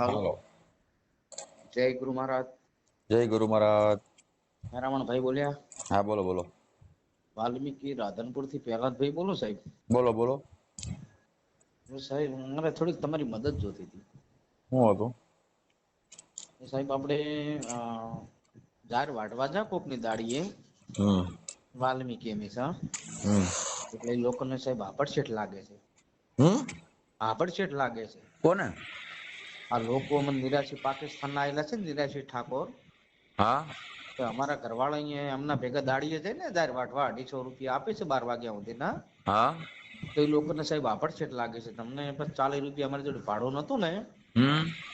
હાલો. જય ગુરુ મહારાજ. જય ગુરુ મહારાજ. નારાયણભાઈ બોલ્યા? હા બોલો બોલો. વાલ્મીકી રાધનપુરથી પ્રહલાદભાઈ બોલો સાહેબ. બોલો બોલો. સાહેબ મારે થોડીક તમારી મદદ જોતી હતી. હું હતો? સાહેબ આપણે ઝાડ વાટવા જા કોકની દાડીએ. હમ. વાલ્મીકી હંમેશા. હમ. એટલે લોકોને સાહેબ આભડછેટ લાગે છે. હમ? આભડછેટ લાગે છે. કોને? આ લોકો નિરાશી પાકિસ્તાન ના આવેલા છે નિરાશી ઠાકોર. હા. તો અમારા ઘરવાળા અહીંયા એમના ભેગા દાડીએ છે ને ઝાડ વાટવા અઢીસો રૂપિયા આપે છે બાર વાગ્યા સુધીના. હા. તો એ લોકોને સાહેબ આભડછેટ લાગે છે. તમને બસ ચાલીસ રૂપિયા અમારી જોડે ભાડું નતું ને.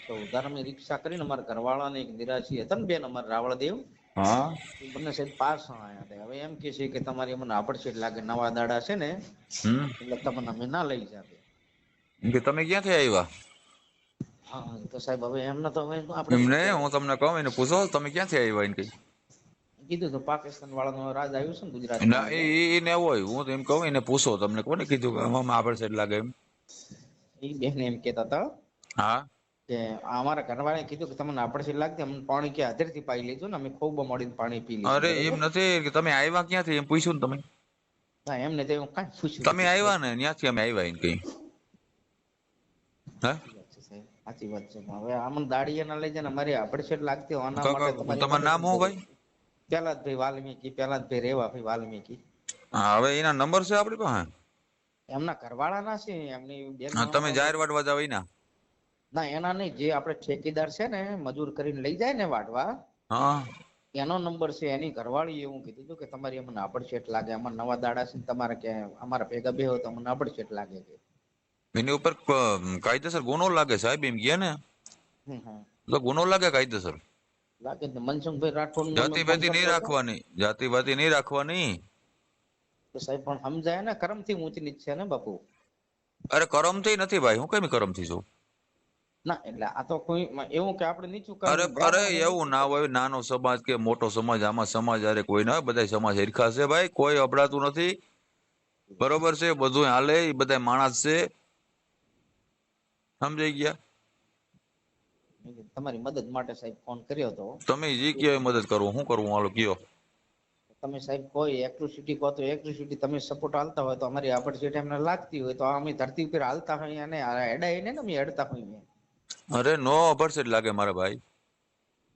તો ઉધાર અમે રિક્ષા કરીને અમારા ઘરવાળાને એક નિરાશી હતા ને બેન અમારા રાવળદેવ. હા. બંને સાહેબ પાસ આયા હતા હવે એમ કે છે કે તમારી અમને આભડછેટ લાગે નવા દાડા છે ને એટલે તમને અમે ના લઈ જાતે. તમે ક્યાંથી આવ્યા? હા તો સાહેબ હવે એમને તો હવે એમ આપણે એમને હું તમને કહું એને પૂછો તમે ક્યાંથી આવ્યા એને કઈ કીધું તો પાકિસ્તાન વાળાનો રાજ આવ્યો છે ને ગુજરાત ના એ એને હોય હું તો એમ કહું એને પૂછો તમને કોને કીધું કે આમાં આપણે સેટ લાગે એમ? એ બેન એમ કહેતા હતા. હા. કે અમારા ઘરવાળાએ કીધું કે તમને આભડછેટ લાગતી અમને પાણી કે હાજરથી પાઈ લેજો ને અમે ખૂબ મળીને પાણી પી લીધું અરે એમ નથી કે તમે આવ્યા ક્યાંથી એમ પૂછ્યું ને તમે? ના એમને તો હું કાંઈ પૂછ્યું તમે. આવ્યા ને ત્યાંથી અમે આવ્યા એને કઈ હા? સાચી વાત છે. હવે આમાં દાડીએ ના લઈ જાય ને અમારી આભડછેટ લાગતી હોય માટે તમારું નામ શું ભાઈ? પહેલાદભાઈ વાલ્મીકી પહેલાદભાઈ રેવાભાઈ વાલ્મીકી. હા હવે એના નંબર છે આપણી પાસે? એમના ઘરવાળા ના છે એમની બેન તમે જાહેર વાટવા જાવ એના? ના એના નહીં જે આપણે ઠેકેદાર છે ને મજૂર કરીને લઈ જાય ને વાટવા હા. એનો નંબર છે એની ઘરવાળી એવું કીધું હતું કે તમારી અમને આભડછેટ લાગે અમારે નવા દાડા છે તમારે કે અમારા ભેગા બે હોય તો અમને આભડછેટ લાગે છે એની ઉપર કાયદેસર ગુનો લાગે સાહેબ એમ કે ને. તો ગુનો લાગે કાયદેસર? લાગે છે મનસુખભાઈ રાઠોડ જાતિ ભાતિ નહીં રાખવાની જાતિ ભાતિ નહીં રાખવાની. તો સાહેબ પણ સમજાય ને કરમથી ઊંચી નીચ છે ને બાપુ. અરે કરમથી નથી ભાઈ હું કેમ કરમથી છું? ના એટલે આ તો કોઈ એવું કે આપણે નીચું અરે અરે એવું ના હોય નાનો સમાજ કે મોટો સમાજ આમાં સમાજ અરે કોઈ ના બધા સમાજ હરખા છે ભાઈ કોઈ અપડાતું નથી. બરોબર છે બધું હાલે બધા માણસ છે. સમજાઈ ગયા? તમારી મદદ માટે સાહેબ ફોન કર્યો હતો. તમે જે કયો એ મદદ કરવું શું કરવું હાલો કયો તમે સાહેબ કોઈ એક્ટ્રિસિટી કહો તો એક્ટ્રિસિટી તમે સપોર્ટ હાલતા હોય તો અમારી આભડછેટ એમને લાગતી હોય તો અમે ધરતી ઉપર હાલતા હોય અને એડાઈને ને અમે હેડતા હોય અરે નો અપરસેટ લાગે મારા ભાઈ.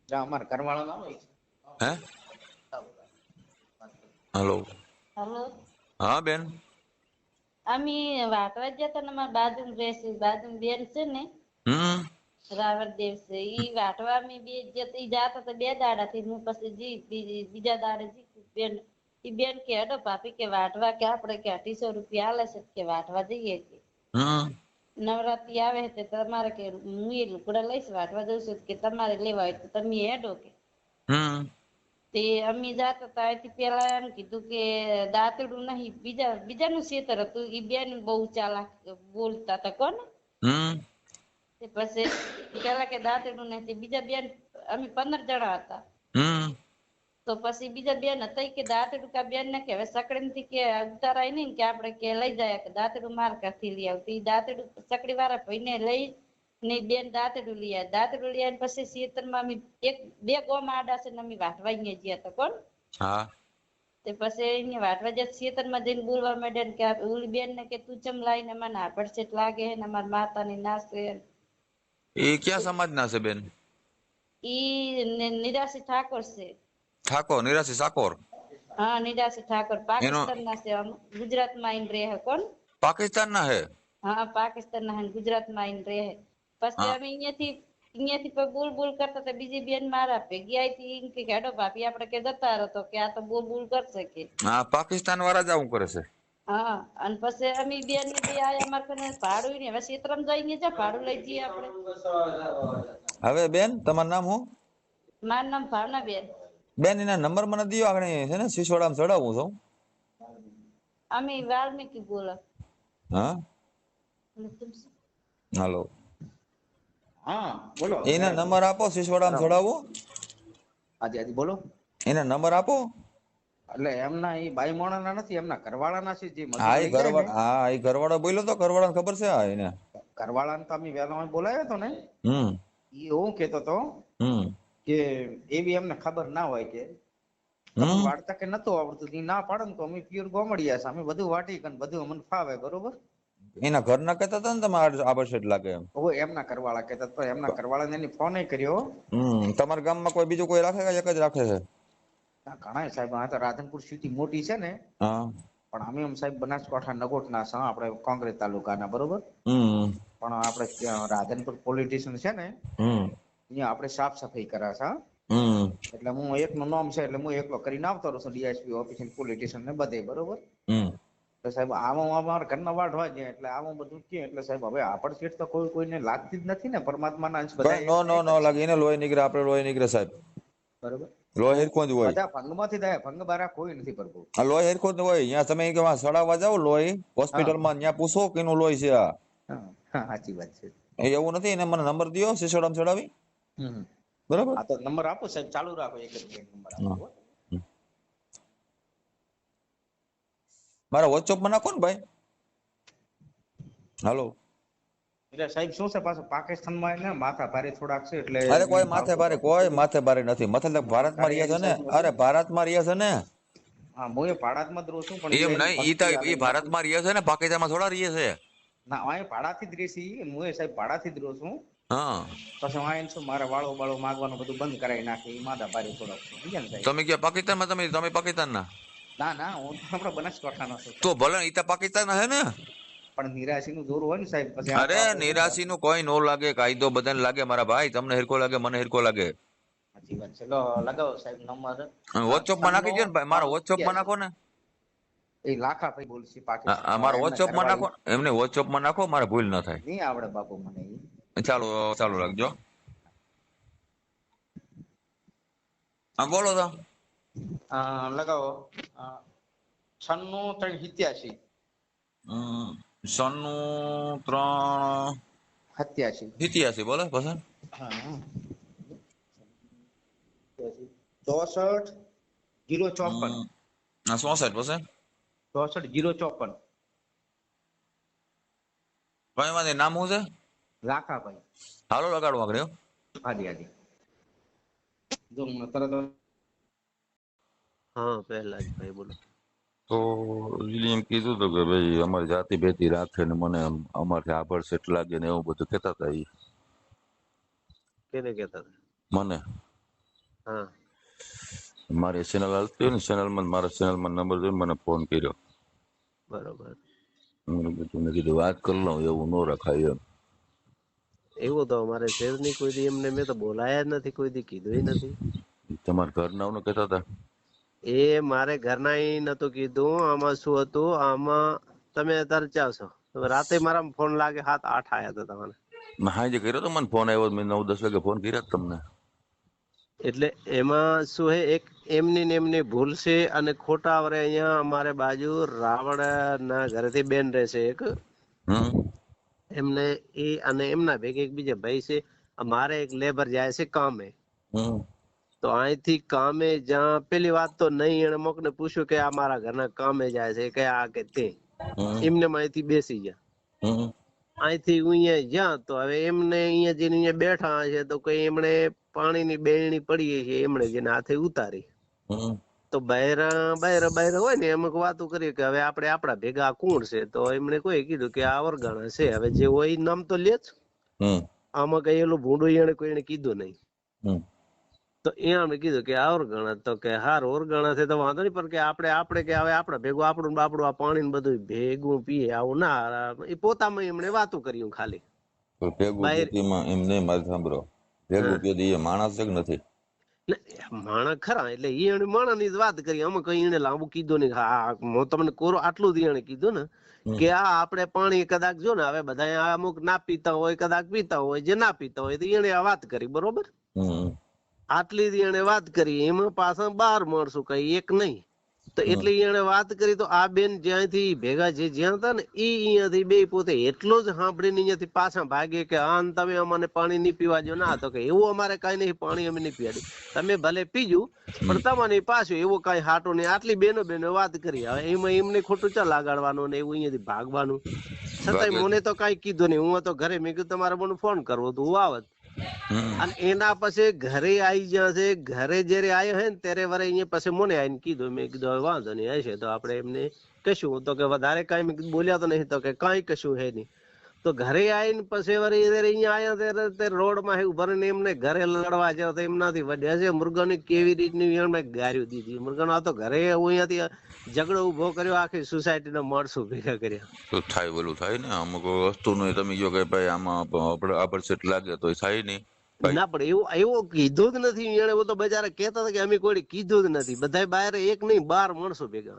જ્યાં અમારા ઘરવાળા ના હોય હે? હાલો. હલો. હા બેન. અમે વાટવા ગયા હતા અમારા બાજુ રહેશે બાજુ બેન છે ને રાવણ દેવ છે ઈ વાટવા અમે બે જતી જાતા તો બે દાડા થી હું પછી જી બીજી- દાડે જી બેન ઈ બેન કે હેડો ભાભી કે વાટવા કે આપણે કે અઢીસો રૂપિયા આલે છે કે વાટવા જઈએ કે? નવરાત્રી આવે છે તમારે કે હું એ લુકડા લઈશ વાટવા જઉં છું કે તમારે લેવા હોય તો તમે હેડો કે. તે અમે જાતા હતા પેલા એમ કીધું કે દાંતડું નહીં બીજા બીજાનું ખેતર હતું ઈ બેન બહુ ચાલાક બોલતા હતા કોણ તે પછી પેલા કે દાંતડું નહીં તે બીજા બેન અમે પંદર જણા હતા. તો પછી બીજા બેન હતા કે દાંતડું કા બેન ને કે હવે સકડીમાંથી કે ઉતારાય નહીં કે આપણે કે લઈ જાય કે દાંતડું માર કાથી લઈ આવતી. દાંતડું સકડી વાળા ભાઈને લઈ ને બેન દાંત દાંતડું લઈ આવીને પછી ખેતરમાં અમે એક બે ગોમ આડા છે અમે વાટવા અહીંયા ગયા હતા કોણ? હા. તે પછી અહીંયા વાટવા જે માં જઈને બોલવા માંડ્યા કે ઓલી બેન ને કે તું ચમ લાઈને મને આભડછેટ લાગે હે ને અમારા માતાની નાશે એ ક્યાં સમાજના છે બેન? ઈ નિરાશી ઠાકોર છે. ઠાકોર નિરાશી ઠાકોર હા નિરાશી ઠાકોર. પાકિસ્તાન ના છે. ગુજરાતમાં આઈને રહે કોણ? પાકિસ્તાનના હે? હા પાકિસ્તાન ના હે ગુજરાતમાં આઈને રહે પછી અમે અહીંયાથી અહીંયાથી પછી બોલ બોલ કરતા હતા બીજી બેન મારા ભેગી આવી હતી કે હેડો ભાભી આપણે કે જતા રહો તો કે આ તો બોલ બોલ કરશે કે. હા પાકિસ્તાન વાળા જ આવું કરે છે. હા અને પછી અમે બેન ને બે આયા અમારે કને ભાડું ને હવે સીતરામ જઈને જા ભાડું લઈ જઈએ આપણે. હવે બેન તમારું નામ હું મારું નામ ભાવના બેન. બેન એના નંબર મને દિયો આગળ છે ને શિશવાડામાં ચડાવું છું. અમે વાલ્મીકી બોલો. હા? હાલો. હા બોલો. એના નંબર આપો શિશવાડામાં જોડાવો. હાજી હાજી બોલો. એના નંબર આપો. એટલે એમના એ બાઈ મોણાના નથી એમના ઘરવાળાના છે જે હા એ ઘરવાળા હા એ ઘરવાળો બોલ્યો તો ઘરવાળાને ખબર છે હા એને. ઘરવાળાને તો અમે વેલા બોલાવ્યો તો ને. હમ. એ હું કેતો તો હમ. કે એવી એમને ખબર ના હોય કે વાર્તા કે નતું આવડતું ના પાડે ને તો અમે પ્યોર ગોમડિયા છે અમે બધું વાટી બધું અમને ફાવે બરોબર? એના ઘરના કહેતા હતા ને તમે આ આ લાગે એમ. હવે એમના કરવાળા કેતા તો એમના કરવાળાને એની ફોન કર્યો. હમ તમારા ગામમાં કોઈ બીજું કોઈ રાખે કે એક જ રાખે છે? ઘણા સાહેબ આ તો રાધનપુર સિટી મોટી છે ને. હા. પણ અમે એમ સાહેબ બનાસકાંઠા નગોટના છ આપણે કોંગ્રેસ તાલુકાના બરોબર? હમ. પણ આપણે રાધનપુર પોલિટિશિયન છે ને હમ. અહીંયા આપણે સાફ સફાઈ કર્યા છે હમ. એટલે હું એકનું નામ છે એટલે હું એકલો કરીને આવતો રહું છું ડીએસપી ઓફિસ પોલિટિશિયન ને બધે બરોબર? હમ. એટલે સાહેબ આમાં અમારા ઘરના વાઢવા જાય એટલે આમાં બધું કે એટલે સાહેબ હવે આપણ સીટ તો કોઈ કોઈને લાગતી જ નથી ને પરમાત્માના અંશ બધા નો નો નો લાગે. એને લોહી નીકળે આપણે લોહી નીકળે સાહેબ. બરોબર. લોહી હેરખું જ હોય. બધા ભંગમાંથી થાય ભંગ બારા કોઈ નથી પ્રભુ આ લોહી હેરખું જ હોય. અહીંયા તમે કે વાં સડાવવા જાઓ લોહી હોસ્પિટલમાં ત્યાં પૂછો કે એનું લોહી છે આ. સાચી વાત છે. એવું નથી એને મને નંબર દયો સિસોડામાં ચડાવી. બરોબર? આ તો નંબર આપો સાહેબ ચાલુ રાખો એક નંબર આપો મારા વોટ્સઅપમાં નાખો ને ભાઈ. હાલો એટલે સાહેબ શું છે પાછું? પાકિસ્તાનમાં એને માથા ભારે થોડાક છે એટલે અરે કોઈ માથે ભારે કોઈ માથે ભારે નથી. મતલબ ભારતમાં રહ્યા છે ને? અરે ભારતમાં રહ્યા છે ને? હા હું એ ભાડાતમાં જ રહું છું પણ એમ નહીં ઈ તો ઈ ભારતમાં રહ્યા છે ને? પાકિસ્તાનમાં થોડા રહે છે? ના અહીં ભાડાથી જ રહેશે ઈ. હું એ સાહેબ ભાડાથી જ રહું છું. હા. પછી હું છું શું મારે વાળો બાળો માગવાનું બધું બંધ કરાવી નાખે એ માથા ભારે થોડાક ને તમે ક્યાં પાકિસ્તાનમાં તમે તમે પાકિસ્તાનના? ના ના હું તો આપણા બનાસકાંઠાનો છું તો ભલે તો પાકિસ્તાન હે ને? પણ નિરાશીનું જોર હોય ને સાહેબ પછી અરે નિરાશી નું કોઈ નો લાગે કાયદો બધાને લાગે મારા ભાઈ તમને હિરકો લાગે મને હિરકો લાગે. સાચી વાત છે. લો લગાવો સાહેબ નંબર. વોટ્સઅપમાં નાખી દો ને ભાઈ મારો વોટ્સઅપમાં નાખો ને. એ લાખા ભાઈ બોલશે પાકિસ્તાન. આ મારો વોટ્સઅપમાં નાખો એમને વોટ્સઅપમાં નાખો મારે ભૂલ ન થાય. નહીં આવડે બાપુ મને ચાલો ચાલુ રાખજો. હા બોલો તો. લગાવો. છન્નું ત્રણ સિત્યાસી છન્નું ત્રણ સત્યાસી સિત્યાસી બોલો પસંદ. ચોસઠ જીરો ચોપન. ચોસઠ પછી ચોસઠ જીરો ચોપન. ભાઈ વાંધો નામ શું છે? લાખાભાઈ હાલો લગાડો આગળ હાજી હાજી. જો તરત હા પહેલા જ ભાઈ બોલો. તો એમ કીધું હતું કે ભાઈ અમારી જાતિ ભેતી રાખે ને મને અમારથી આભળ સેટ લાગે ને એવું બધું કહેતા હતા એ કેને કહેતા હતા? મને? હા. મારી ચેનલ હાલતી હોય ને ચેનલમાં મારા ચેનલમાં નંબર જોઈને મને ફોન કર્યો. બરોબર. મેં કીધું વાત કરી લઉં એવું ન રખાય એમ. એવું તો અમારે શેરની કોઈ દી એમને મેં તો બોલાયા જ નથી કોઈ દી કીધું નથી. તમારા ઘરના કહેતા હતા? એ મારે ઘરના નતું કીધું. આમાં શું હતું? આમાં તમે અત્યારે ચાવ છો? રાતે મારા ફોન લાગે હાથ આઠ આયા હતા તમારે. હા જે કર્યો તો મને ફોન આવ્યો મેં નવ દસ વાગે ફોન કર્યો તમને. એટલે એમાં શું હે એક એમની ને એમની ભૂલ છે અને ખોટા વરે અહીંયા અમારે બાજુ રાવણ ના ઘરેથી બેન રહેશે એક. હમ. એમને એ અને એમના ભેગે એક બીજા ભાઈ છે. મારે એક લેબર જાય છે કામે. તો અહીંથી કામે જ્યાં પેલી વાત તો નહીં એને મોકને પૂછ્યું કે આ મારા ઘરના કામે જાય છે કે આ કે તે. એમને અહીંથી બેસી ગયા. અહીંથી અહીંયા જ્યાં તો હવે એમને અહીંયા જઈને અહીંયા બેઠા છે તો કઈ એમણે પાણીની બેણી પડી છે એમણે જેને હાથે ઉતારી. તો બહેરા બહેરા બહેરા હોય ને એમ વાતો કરી કે હવે આપણે આપણા ભેગા કોણ છે? તો એમણે કોઈ કીધું કે આ વરગાણા છે હવે જે હોય નામ તો લે જ. આમાં કઈ એલું ભૂંડું એને કોઈને કીધું નહીં. તો એને કીધું કે આ ઓરગણા તો કે હાર ઓરગણા છે તો વાંધો નહીં પણ કે આપણે આપણે કે હવે આપણે ભેગું આપણું બાપડું આ પાણી ને બધું ભેગું પીએ આવું ના એ પોતામાં એમણે વાતું કર્યું ખાલી. ભેગું બહાર- એમ નહીં મારે સાંભળો. ભેગું હા. એ માણસ છે કે નથી? માણસ ખરા એટલે એ એને માણસની જ વાત કરી. અમે કઈ એને લાંબુ કીધું નહીં. હા હું તમને કોરો આટલું જ એને કીધું ને કે આ આપણે પાણી કદાચ જો ને હવે બધા અમુક ના પીતા હોય કદાચ પીતા હોય જે ના પીતા હોય તો એને આ વાત કરી બરોબર? આટલી જ એને વાત કરી એમાં પાછા બાર માણસો કઈ એક નહીં. તો એટલે એને વાત કરી તો આ બેન જ્યાંથી ભેગા જે જ્યાં હતા ને એ અહીંયાથી બે પોતે એટલો જ સાંભળીને અહીંયાથી પાછા ભાગે કે આ તમે અમને પાણી નહીં પીવા જો ના તો કે એવું અમારે કઈ નહીં પાણી અમે નહીં પીવાડ્યું તમે ભલે પીજો પણ તમને પાછું એવો કઈ હાટો નહીં. આટલી બેનો બેનો વાત કરી હવે એમાં એમને ખોટું ચા લાગાડવાનું ને એવું અહીંયાથી ભાગવાનું? છતાંય મને તો કઈ કીધું નહીં. હું તો ઘરે મેં કીધું તમારે મને ફોન કરવો તો હું આવત અને એના પછી ઘરે આવી જશે ઘરે જયારે આવ્યો હે ને ત્યારે વરે અહીંયા પછી મને આવીને કીધું, મેં કીધું વાંધો નહીં, હશે તો આપણે એમને કશું તો કે, વધારે કઈ બોલ્યા તો નહીં, તો કે કઈ કશું હે નહીં. તો ઘરે આવીને પછી વળી અહીંયા આવ્યા ત્યારે તે રોડમાં ઊભા રહીને એમને ઘરે લડવા જાવ તો એમનાથી વધ્યા છે મૃગોની કેવી રીતની એમને ગાર્યું દીધી? મૃગોનો આ તો ઘરે હું અહીંયાથી ઝઘડો ઊભો કર્યો આખી સોસાયટીના માણસો ભેગા કર્યા. તો થાય બોલું થાય ને? અમુક વસ્તુનું તમે કહો કે ભાઈ આમાં આભળ સેટ લાગે તો થાય નહીં. ના પણ એવું એવું કીધું જ નથી. એને તો બજારે કહેતા હતા કે અમે કોઈ કીધું જ નથી. બધા બહાર એક નહીં બાર માણસો ભેગા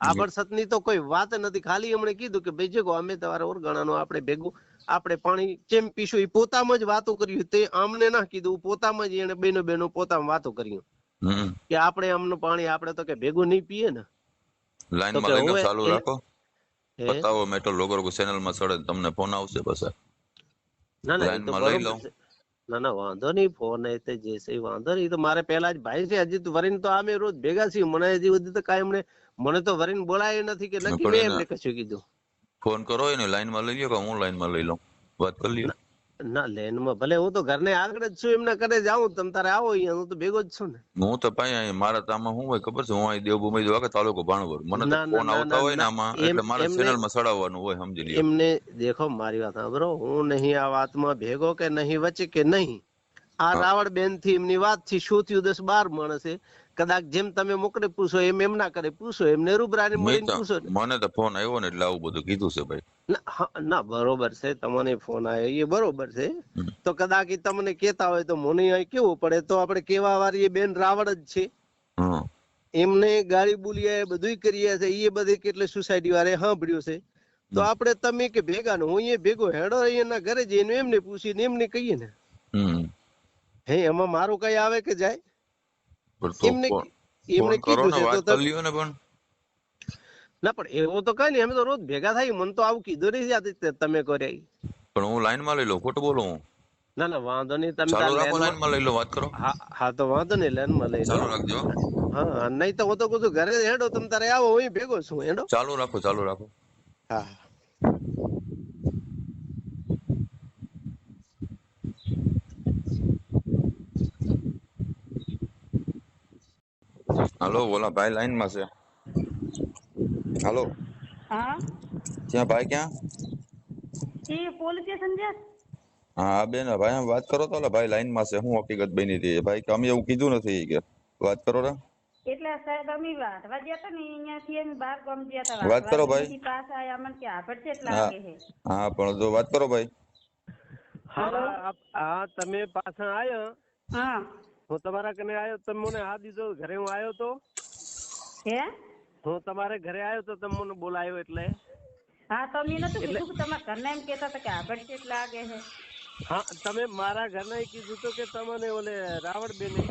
હતા આબડ સતની તો કોઈ વાત નથી. ખાલી એમણે કીધું કે ભાઈ જગો અમે તમારા ઓરગાણાનો આપણે ભેગું આપણે પાણી કેમ પીશું એ પોતામાં જ વાતો કર્યું તે આમને ના કીધું પોતામાં જ એને બેનો બેનો પોતામાં વાતો કર્યું કે આપણે આમનું પાણી આપણે તો કે ભેગું નહીં પીએ ને. લાઈનમાં હવે ચાલુ રાખો. બતાવો મેટલ લોગો ચેનલમાં સડે તમને ફોન આવશે બસ ના ના લાઈનમાં લઈ લઉં. ના ના વાંધો નહીં ફોન એ તે જે છે વાંધો નહીં. તો મારે પેલા જ ભાઈ છે હજી તો વરીન તો આમે રોજ ભેગા છીએ. મને હજી સુધી તો કાંઈ એમણે મને તો વરીને બોલાય નથી કે નક્કી મેં એમને કશું કીધું. ફોન કરો એને લાઈનમાં લઈ લો કે હું લાઈનમાં લઈ લઉં? વાત કરી લ્યો. ના લેનમાં ભલે હું તો ઘરને આગળ જ છું એમના ઘરે જાઉં તમ તારે આવો અહીંયા હું તો ભેગો જ છું ને. હું તો ભાઈ અહીં મારા તામાં હું હોય ખબર છે? હું અહીં દેવભૂમિ દ્વારા તાલુકો ભાણવર મને તો ફોન આવતા હોય ને આમાં એટલે મારે એમને- ચેનલમાં ચડાવવાનું હોય સમજી લ્યો. એમને દેખો મારી વાત સાંભળો હું નહીં આ વાતમાં ભેગો કે નહીં વચ્ચે કે નહીં આ. રાવણ બેનથી એમની વાતથી શું થયું દસ બાર માણસે કદાચ જેમ તમે મોકલે પૂછો એમ એમના કરે પૂછો એમને રૂબરાને મળીને પૂછો મને તો ફોન આવ્યો ને એટલે આવું બધું કીધું છે ભાઈ. ના બરોબર છે તમને ફોન આવ્યો એ બરોબર છે. તો કદાચ તમને કેતા હોય તો મને અહીં કેવું પડે? તો આપણે કેવા વાળી એ બેન રાવણ જ છે. હમ એમને ગાડી બોલીએ બધુંય કરીએ છે એ બધી કેટલી સોસાયટી વાળે સાંભળ્યું છે. તો આપણે તમે કે ભેગા ને હું અહીંયા ભેગો હેડો એના ઘરે જઈને એમને પૂછીને એમને કહીએ ને. હમ. હે એમાં મારું કઈ આવે કે જાય? એમને એમને કીધું છે તો ને પણ. ના પણ એવો તો કઈ નહીં અમે તો રોજ ભેગા થાય મને તો આવું કીધું નહીં તમે કર્યા પણ હું લાઈનમાં લઈ લઉં ખોટું બોલું હું? ના ના વાંધો નહીં તમે લાઈનમાં લઈ લો વાત કરો. હા હા તો વાંધો નહીં લાઈનમાં લઈ ચાલુ રાખજો હા. નહીં તો હું તો છું ઘરે હેડો તમે તારે આવો હું ભેગો છું હેડો. ચાલુ રાખો ચાલુ રાખો. હા. હાલો ઓલા ભાઈ લાઈનમાં છે. હાલો. હા? ક્યાં ભાઈ ક્યાં? એ પોલીસ સ્ટેશન છે? હા બેન ભાઈ આમ વાત કરો તો ઓલા ભાઈ લાઈનમાં છે હું હકીકત બની હતી. ભાઈ કે અમે એવું કીધું નથી કે વાત કરો ને એટલે સાહેબ અમે વાત ગયા હતા ને અહીંયાથી અમે બાર ગામ ગયા હતા વાત કરો ભાઈ. પાસ આયા મને કે આભડ છે એટલે લાગે છે. હા પણ જો વાત કરો ભાઈ. હા હા તમે પાછા આયો. હા. હું તમારા કને આવ્યો તમે મને હા દીધો ઘરે હું આવ્યો તો? હે? હું તમારે ઘરે આવ્યો તો તમે મને બોલાયો એટલે? હા તો મેં નતું કીધું કે તમારા ઘરના એમ કહેતા હતા કે આગળ છે એટલે લાગે છે. હા તમે મારા ઘરના કીધું તો કે તમને ઓલે રાવણ બેને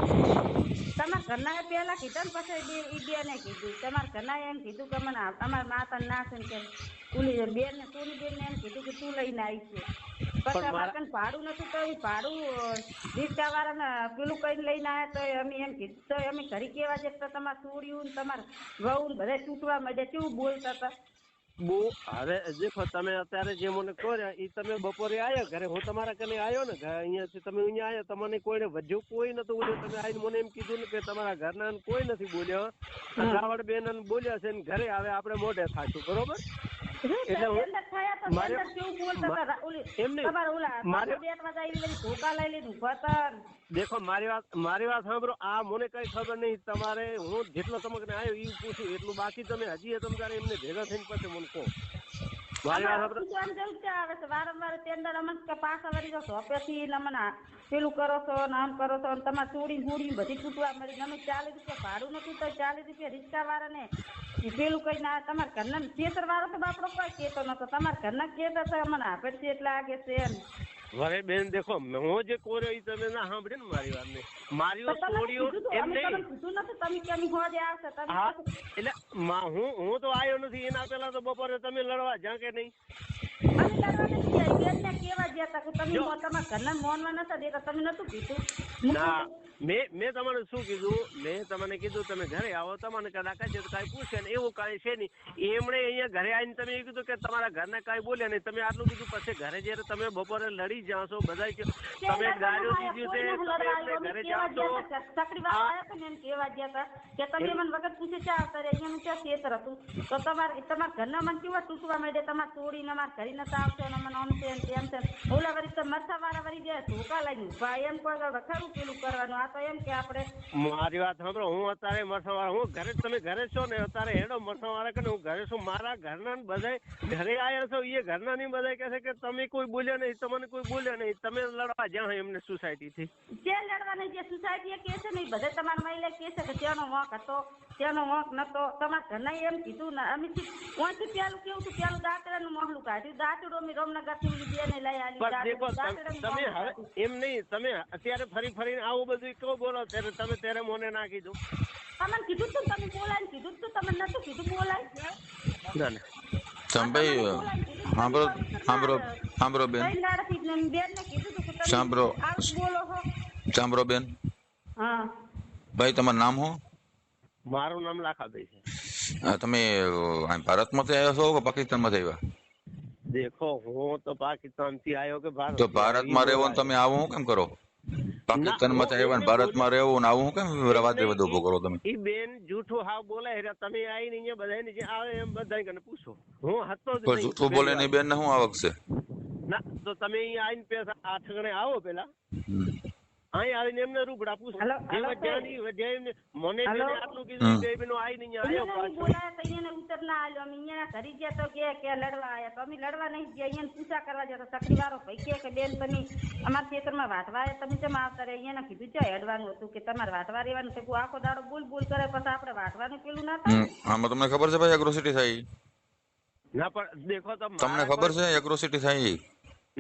તમારા ઘરના પહેલા કીધું ને પછી બે ઈ બેને કીધું. તમારા ઘરના એમ કીધું કે મને અમારા માતા ના છે કે ઓલી બેન ને સોની બેન ને એમ કીધું કે તું લઈને આવી છે ભાડું નથી તો એ ભાડું રિક્ષા વાળાને પેલું કઈ લઈને આવ્યા તો અમે એમ કીધું તો અમે ઘરે કેવા છે તો તમારે સોડિયું ને તમારા વહુ બધા તૂટવા માંડે કેવું બોલતા હતા? બહુ હવે દેખો તમે અત્યારે જે મને કર્યા એ તમે બપોરે આવ્યા ઘરે હું તમારા કને આયો ને અહીંયાથી તમે અહીંયા આવ્યા તમને કોઈને વધુ કોઈ નતું બોલ્યું. તમે આવીને મને એમ કીધું ને કે તમારા ઘરના ને કોઈ નથી બોલ્યો. રાવણ બેન બોલ્યા છે ને ઘરે આવે આપણે મોઢે થાશું બરોબર? દેખો મારી વાત મારી વાત સાંભળો આ મને કઈ ખબર નહીં તમારે હું જેટલો સમગ્ર આવ્યો એ પૂછ્યું એટલું બાકી તમે હજી તમે એમને ભેગા થઈને પછી મને કહો. વારંવાર ટેન્ડર અમને કે પાછા વળી જાઓ ધોપેથી અમને પેલું કરો છો ને આમ કરો છો ને તમારે ચોરી ફૂડી બધી તૂટવા મળી. અમે ચાલીસ રૂપિયા ભાડું નથી તો ચાલીસ રૂપિયા રિક્ષા વાળાને પેલું કઈ ના તમારા ઘરના ખેતર વાળો તો બાપડો કોઈ કહેતો નતો તમારા ઘરના ખેતર તો અમને આપે છે એટલે આગે છે એમ. વરે બેન દેખો હું જે કોર્યો એ તમે ના સાંભળે ને મારી વાત ને મારી વાત તું, એમ નહીં. હા એટલે મા- હું હું તો આવ્યો નથી એના પેલા તો બપોરે તમે લડવા જા કે નહીં. ગયા તા કે તમે તમારા ઘરના મોનવા નતા દેતા તમે નતું કીધું? ના કીધું, મેં મેં તમને શું કીધું? મેં તમને કીધું તમે ઘરે આવો તમને કદાચ હશે તો કાંઈ પૂછે ને એવું કાંઈ છે નહીં. એમણે અહીંયા ઘરે આવીને તમે એ કીધું કે તમારા ઘરને કાંઈ બોલ્યા નહીં. તમે આટલું કીધું પછી ઘરે જ્યારે તમે બપોરે લડી જાઓ છો બધા તમે ગાળો દીધું છે ઘરે જાઓ છો કેવા ગયા કે તમે મને વગર પૂછે ચા આવતા રે અહીંયાનું ક્યાં ખેતર હતું. તો તમારે તમારા ઘરના મને કેવા તૂટવા માંડે તમારે તોડીને અમારે ઘરે નતા આવશે ને મને આમ છે તેમ છે. ઓલા વરી તો મરસા વાળા વળી ગયા ધોકા લઈને ઊભા એમ કોઈ ખરું પેલું કરવાનું? આ તો એમ કે આપણે મારી વાત સાંભળો હું અત્યારે મરસાવાળા હું ઘરે તમે ઘરે છો ને અત્યારે હેડો મરસાવાળા કે હું ઘરે છું. મારા ઘરના બધાય ઘરે આવ્યા છો એ ઘરના ની બધા કહે છે કે તમે કોઈ બોલ્યા નહીં તમને કોઈ બોલ્યા નહીં તમે લડવા જ્યાં એમને સોસાયટી થી. જે લડવાની જે સોસાયટી કે છે ને એ બધા તમારા મહિલા કે છે કે ત્યાંનો વાંક હતો ત્યાંનો વાંક નતો. તમારા ઘરના એમ કીધું ને અમે ઓથી પેલું કેવું હતું પેલું દાંતડાનું મોહલું કાઢ્યું. દાંતડો અમે રોમનગરથી બે બેને લઈ પણ દેખો તમે. એમ નહીં તમે અત્યારે ફરી ફરીને આવું બધું કહો બોલો ત્યારે તમે ત્યારે મને ના કીધું. તમને કીધું તું તમે બોલાય કીધું તું તમે નતું કીધું બોલાય. ના ના. ચંપાઈ સાંભળો સાંભળો સાંભળો બેન. સાંભળો. બેન. ભાઈ તમારું નામ શું? મારું નામ લાખાભાઈ છે. તમે ભારત ભારતમાંથી આવ્યા છો કે પાકિસ્તાનમાંથી આવ્યા? દેખો હું તો પાકિસ્તાનથી આવ્યો કે ભારત તો ભારતમાં રહેવો તમે આવું હું કેમ કરો? પાકિસ્તાનમાંથી આવ્યા ભારતમાં રહેવું ને આવું કેમ રાત્રે બધું ઊભો કરો તમે? ઈ બેન જૂઠું હાવ બોલે છે તમે આવીને અહીંયા બધાને જે આવે એમ બધાને કને પૂછો. હું હતો જ નહીં. જૂઠું બોલે ને બેન ને શું આવક છે? ના તો તમે અહીંયા આવીને પેલા આઠ ગણે આવો પેલા. અહીં આવીને એમને રૂબડા પૂછો. હલો, જે હલો, વધ્યા નહીં, એમને મને જેને આટલું કીધું કે એનો આઈ નહીં આવ્યો પાછો. બોલાયા તો એને ઉત્તર ના આલ્યો. અમે અહીંયા ઘરે ગયા તો કે કે લડવા આયા. તો અમે લડવા નહીં ગયા. અહીંયા પૂછા કરવા ગયા તો ભાઈ કે કે બેન તમે અમારા ખેતરમાં વાટવા આયા. તમે કેમ આવતા રહ્યા અહીંયા કીધું છે હેડવાનું હતું કે તમારે વાટવા રહેવાનું છે. આખો દાડો બોલ બોલ કરે. પછી આપણે વાટવાનું પેલું ના થાય આમાં તમને ખબર છે ભાઈ એગ્રોસિટી થાય ના પણ દેખો તો તમને ખબર છે એગ્રોસિટી થાય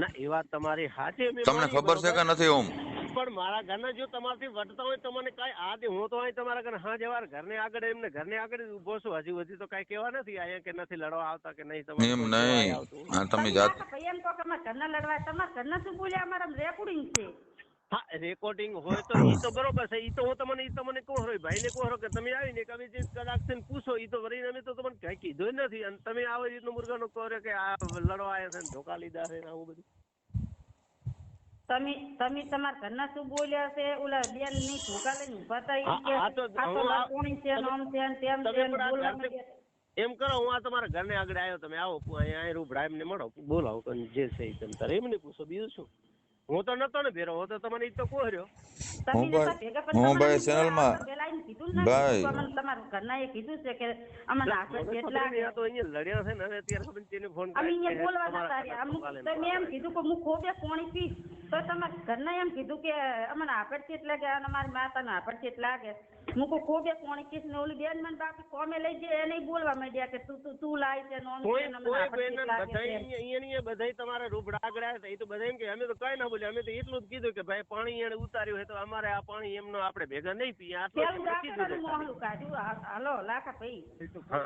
ના એ વાત તમારી સાચી તમને ખબર છે કે નથી ઓમ? પણ મારા ઘરના જો તમારાથી વટતા હોય તો મને કાંઈ આ દે હું તો અહીં તમારા ઘરે હા જવાર ઘરને આગળ એમને ઘરને આગળ જ ઊભો છું. હજી હજી તો કાંઈ કહેવા નથી અહીંયા કે નથી લડવા આવતા કે નહીં તમે એમ નહીં. હા, તમે જાત એમ તો કે અમારા ઘરના લડવા તમારા ઘરના શું બોલ્યા? અમારા રેકોર્ડિંગ છે. હા રેકોર્ડિંગ હોય તો ઈ તો બરોબર છે. ઈ તો હું તમને ઈ તમને કહું હરો ભાઈ ને કહો રો કે તમે આવીને ને અમે જે કદાચ થઈને પૂછો ઈ તો વરીને અમે તો તમને કઈ કીધું નથી. અને તમે આવી રીતનું મુર્ગાનું કહો કે આ લડવા આવ્યા છે ધોકા લીધા છે ને આવું બધું. તમે તમે તમારા ઘરના શું બોલ્યા છે? ઓલા બેનની ધોકા લઈને ઊભા હતા કે આ તો હું છે નામ છે તેમ છે બોલવા એમ કરો હું આ તમારા ઘરને આગળ આવ્યો તમે આવો અહીંયા અહીં રૂબડા એમને મળો. બોલાવો જે છે તમે તારે એમને પૂછો. બીજું શું? હું તો નતો ને ભેરો હું તો તમને ઈ તો કહો રહ્યો. તમે હું ભાઈ- ચેનલમાં ભાઈ. તમારા ઘરના એ કીધું છે કે અમને આગળ કેટલા ખબર નહીં, આ તો અહીંયા લડ્યા છે ને અત્યારે ખબર તેને ફોન અમે અહીંયા બોલવા તમારા નતા રહ્યા. અમુક કાલે તો મેં એમ કીધું કે હું ખોબે પોણી પીશ. તો તમારા ઘરના એમ કીધું કે અમને આપડ છે એટલે કે અને અમારી માતાને આપડ છે એટલે લાગે. હું કહું ખોબે પોણી કીસ ને ઓલી બેન મને બાપી કોમે લઈ જાય એને બોલવા માંડ્યા કે તું તું તું લાય છે ને કોઈ કોઈ બેન બધાય. અહીંયા બધાય તમારા રૂબડા આગળ હતા એ તો બધા એમ કે અમે તો કઈ ના બોલ્યા અમે તો એટલું જ કીધું કે ભાઈ પાણી એને ઉતાર્યું હોય તો અમારે આ પાણી એમનો આપણે ભેગા નહીં પીએ આટલું મોહલું કાઢ્યું. હાલો લાખા ભાઈ.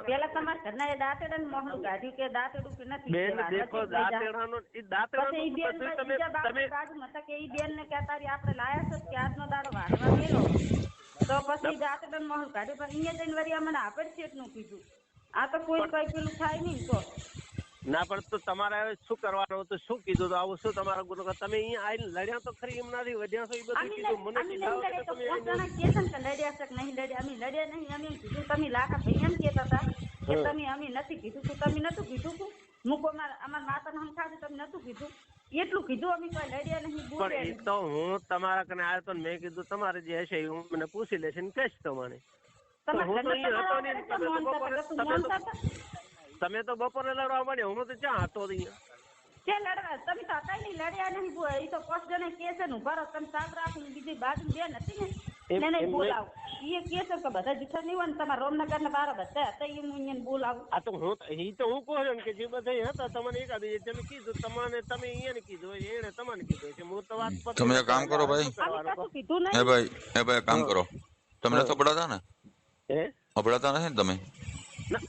પેલા તમારા ઘરના એ દાંતેડાનું મોહલું કાઢ્યું કે દાંતેડું કે નથી બેન દેખો દાંતેડાનો એ દાંતેડાનું તમે તમે બાજુમાં હતા કે ઈ બેન ને કહેતા રહ્યા આપણે લાયા છો કે આજનો દાડો વાળવા મેલો તો પછી દાંતેડાનું મોહલું કાઢ્યું. પણ અહીંયા જઈને વળી અમને આપે જ નું કીધું. આ તો કોઈ કઈ પેલું થાય નહીં તો. ના પણ તો તમારે હવે શું કરવાનું? હતું શું કીધું તો? આવું શું તમારા ગુનો તમે અહીંયા આવીને લડ્યા તો ખરી એમ નથી વધ્યા છો એ બધું કીધું? મને કીધું તમે લડ્યા છે કે નહીં લડ્યા? અમે લડ્યા નહીં અમે કીધું. તમે લાખા ભાઈ એમ કહેતા હતા કે તમે અમે નથી કીધું તું. તમે નતું કીધું મૂકો અમારા અમારા માતાને હમખાડું તમે નતું કીધું? એટલું કીધું અમે કોઈ લડ્યા નહીં પણ એ તો હું તમારા કને આવ્યો તો મેં કીધું તમારે જે હશે એ હું મને પૂછી લેશે ને કહીશ તમને. તમે તો બપોરે- લડવા માંડ્યા હું તો ક્યાં હતો કે લડવા? તમે તો હતા નહીં લડ્યા નહીં એ તો પાંચ જણા કે છે ને ઊભા રહો તમે સાથ રાખી બીજી બાજુ બે હતી ને એમ- એને એમ બોલાવો ઈ કે છે કે બધા જૂઠા નહીં હોય ને તમારા રોમનગર ને બાર બધા હતા ઈ હું અહીંયા બોલાવું આ તો હું એ તો હું કહું છું કે જે બધા હતા તમને એકાદ તમે કીધું તમને તમે અહીંયા કીધું હોય એને તમને કીધું છે હું તો વાત તમે એક કામ કરો ભાઈ. કીધું નહીં. ભાઈ હે ભાઈ કામ કરો. તમે નથી અપડાતા ને? હે? અપડાતા નથી ને તમે?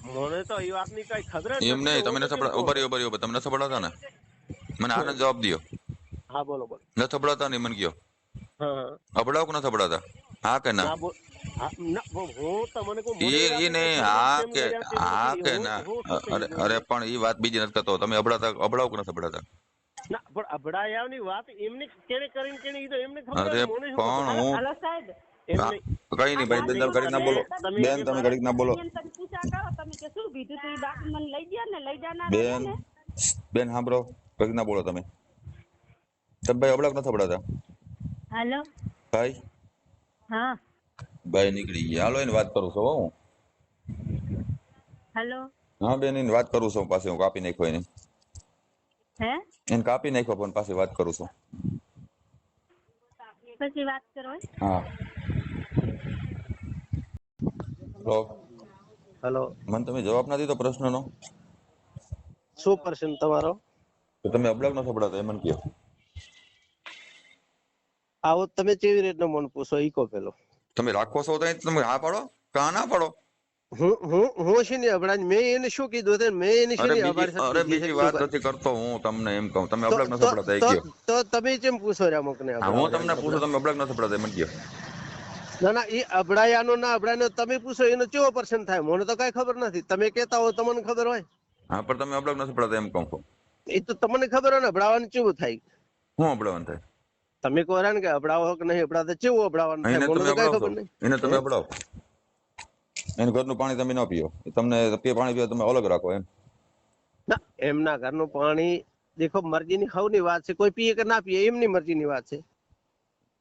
મને તો એ વાતની કઈ ખબર એમ નહીં તમે નથી ઉભરી તમે નથી અપડાતા ને? મને આનો જવાબ દો હા બોલો બોલો. નથી અબડાતા નહીં મને કયો. હા હા. કે નથી અબડાતા હા કે ના? અરે પણ એ વાત બીજી નથી કરતો. તમે અબડાતા અબડાવ કે નથી અબડાતા ના પણ અભડાયાની વાત એમને કેને કરીને કેને ઈ તો એમને ખબર અરે હોય, મને શું પણ હું હાલો સાહેબ એમ હા, નહીં. કઈ નહીં ભાઈ બેન તમે ઘડીક ના બોલો. બેન તમે ઘડીક ના બોલો. બેન પૂછા કરો તમે કે શું કીધું તું ઈ મને લઈ ગયા ને લઈ જાનાર બેન બેન સાંભળો ઘડીક ના બોલો તમે. તમે ભાઈ અબડાવ નથી અબડાતા હાલો. ભાઈ હા. ભાઈ નીકળી ગયા. હાલો એને વાત કરું છું હું હેલો. હા બેન એને વાત કરું છું પાછી હું કાપી નાખ્યો એને. હે? એને કાપી નાખ્યો પણ પાછી વાત કરું છું. પછી વાત કરો હા. Hello hello. મને તમે જવાબ ના દીધો પ્રશ્નનો. શું પ્રશ્ન તમારો? તો તમે નો નથી તો એ મને કહો. આવો તમે કેવી રીતના મન પૂછો? ઈ કહો પેલો. તમે રાખો છો તો તમે હા પાડો? કા ના પાડો? હું હું હું છે ને મેં એને શું કીધું હતું? મેં એને છે ને અરે બીજી વાત નથી કરતો હું તમને એમ કહું. તમે તો- નથી પડતા એ તો- તો તમે કેમ પૂછો રે અમુક ને હું તમને પૂછું તમે અબડાવ નથી પડતા મને કહો ના ના એ અબડાયાનો ના અભડાયાનો તમે પૂછો એનો કેવો પર્સન થાય? મને તો કઈ ખબર નથી. તમે કેતા હો તમને ખબર હોય. હા પણ તમે અબડાવ નથી પડતા એમ કહું. એ તો તમને ખબર હોય ને અબડાવાનું કેવું થાય? હું અબડાવાનું થાય? તમે કહો ને કે અપડાવો કે નહીં અભડાવતા કેવું અભડાવાનું થાય એને તમે નહીં. એને તમે અપડાવો એનું ઘરનું પાણી તમે ન પીઓ. તમને પીએ પાણી પીઓ તમે અલગ રાખો એમ. ના એમના ઘરનું પાણી દેખો મરજીની હવની વાત છે. કોઈ પીએ કે ના પીએ એમની મરજીની વાત છે.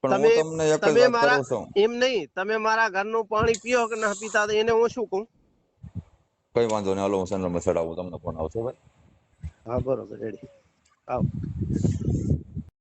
પણ હું તમને એક જ વાત કરું છું. એમ નહીં તમે મારા ઘરનું પાણી પીઓ કે ના પીતા એને હું શું કહું? કઈ વાંધો નહીં. હાલો હું સેન્ડલમાં ચડાવું તમને ફોન આવશે ભાઈ. હા બરોબર રેડી. આવો.